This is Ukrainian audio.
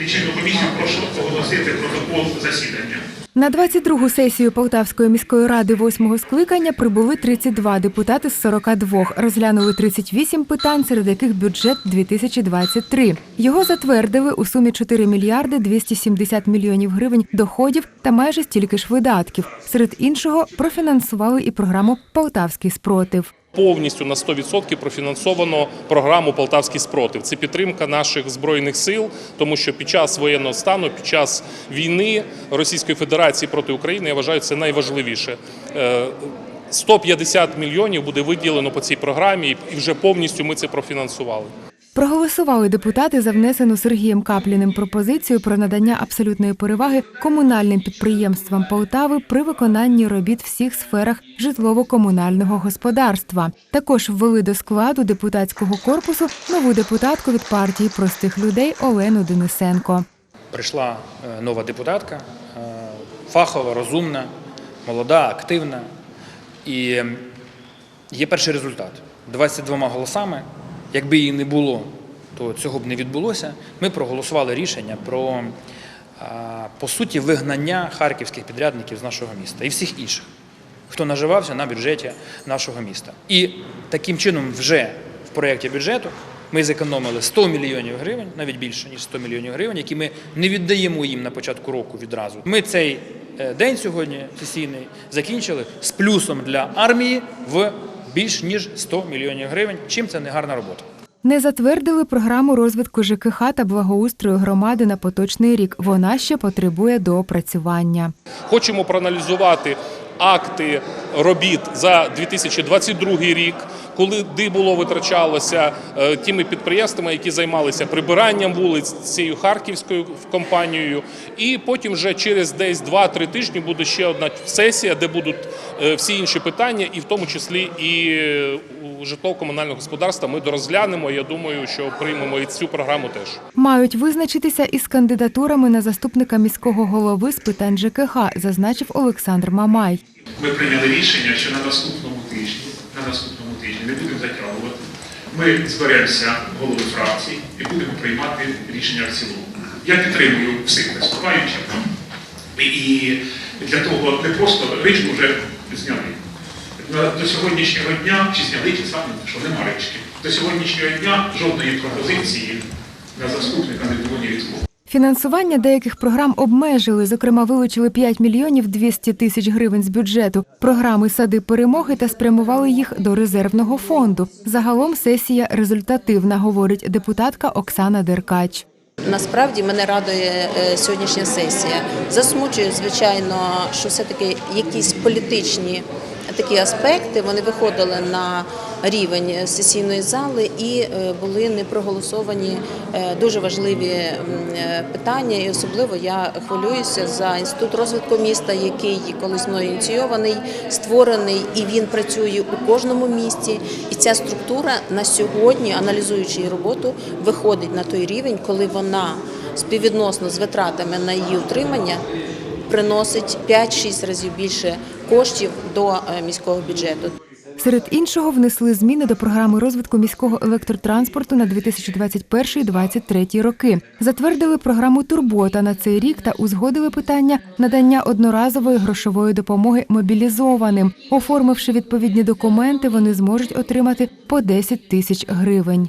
Лічильну комісію прошу оголосити протокол засідання. На 22-гу сесію Полтавської міської ради восьмого скликання прибули 32 депутати з 42. Розглянули 38 питань, серед яких бюджет 2023. Його затвердили у сумі 4 мільярди 270 мільйонів гривень доходів та майже стільки ж видатків. Серед іншого профінансували і програму Полтавський спротив. Повністю на 100% профінансовано програму Полтавський спротив. Це підтримка наших збройних сил, тому що під час воєнного стану, під час війни Російської Федерації проти України, я вважаю, це найважливіше. Е, 150 мільйонів буде виділено по цій програмі, і вже повністю ми це профінансували. Проголосували депутати за внесену Сергієм Капліним пропозицію про надання абсолютної переваги комунальним підприємствам Полтави при виконанні робіт в всіх сферах житлово-комунального господарства. Також ввели до складу депутатського корпусу нову депутатку від партії простих людей Олену Денисенко. Прийшла е, нова депутатка, е, фахова, розумна, молода, активна. І є перший результат. 22 голосами. Якби її не було, то цього б не відбулося. Ми проголосували рішення про, по суті, вигнання харківських підрядників з нашого міста і всіх інших, хто наживався на бюджеті нашого міста. І таким чином вже в проєкті бюджету ми зекономили 100 мільйонів гривень, навіть більше ніж 100 мільйонів гривень, які ми не віддаємо їм на початку року відразу. Ми цей е, день сьогодні сесійний закінчили з плюсом для армії в більш ніж 100 мільйонів гривень. Чим це не гарна робота? Не затвердили програму розвитку ЖКХ та благоустрою громади на поточний рік. Вона ще потребує доопрацювання. Хочемо проаналізувати акти робіт за 2022 рік, коли де було витрачалося е, тими підприємствами, які займалися прибиранням вулиць цією харківською компанією. І потім вже через десь 2-3 тижні буде ще одна сесія, де будуть е, всі інші питання, і в тому числі і е, у житлово-комунального господарства ми дорозглянемо. Я думаю, що приймемо і цю програму теж. Мають визначитися із кандидатурами на заступника міського голови з питань ЖКХ, зазначив Олександр Мамай. Ми прийняли рішення, що на наступному тижні, на наступному тижні не будемо затягувати. Ми зберемося голови фракцій і будемо приймати рішення в цілому. Я підтримую всіх виступаючих. І для того не просто річку вже зняли. До сьогоднішнього дня, чи зняли, чи самі, що нема річки. До сьогоднішнього дня жодної пропозиції на заступника не було ні від кого. Фінансування деяких програм обмежили. Зокрема, вилучили 5 мільйонів 200 тисяч гривень з бюджету програми сади перемоги та спрямували їх до резервного фонду. Загалом сесія результативна, говорить депутатка Оксана Деркач. Насправді мене радує е, сьогоднішня сесія. Засмучує, звичайно, що все-таки якісь політичні такі аспекти вони виходили на рівень сесійної зали і е, були не проголосовані е, дуже важливі е, питання. І особливо я хвилююся за інститут розвитку міста, який колись мною ініційований, створений, і він працює у кожному місті. І ця структура на сьогодні, аналізуючи її роботу, виходить на той рівень, коли вона співвідносно з витратами на її утримання приносить 5-6 разів більше коштів до міського бюджету. Серед іншого внесли зміни до програми розвитку міського електротранспорту на 2021-2023 роки. Затвердили програму Турбота на цей рік та узгодили питання надання одноразової грошової допомоги мобілізованим. Оформивши відповідні документи, вони зможуть отримати по 10 тисяч гривень.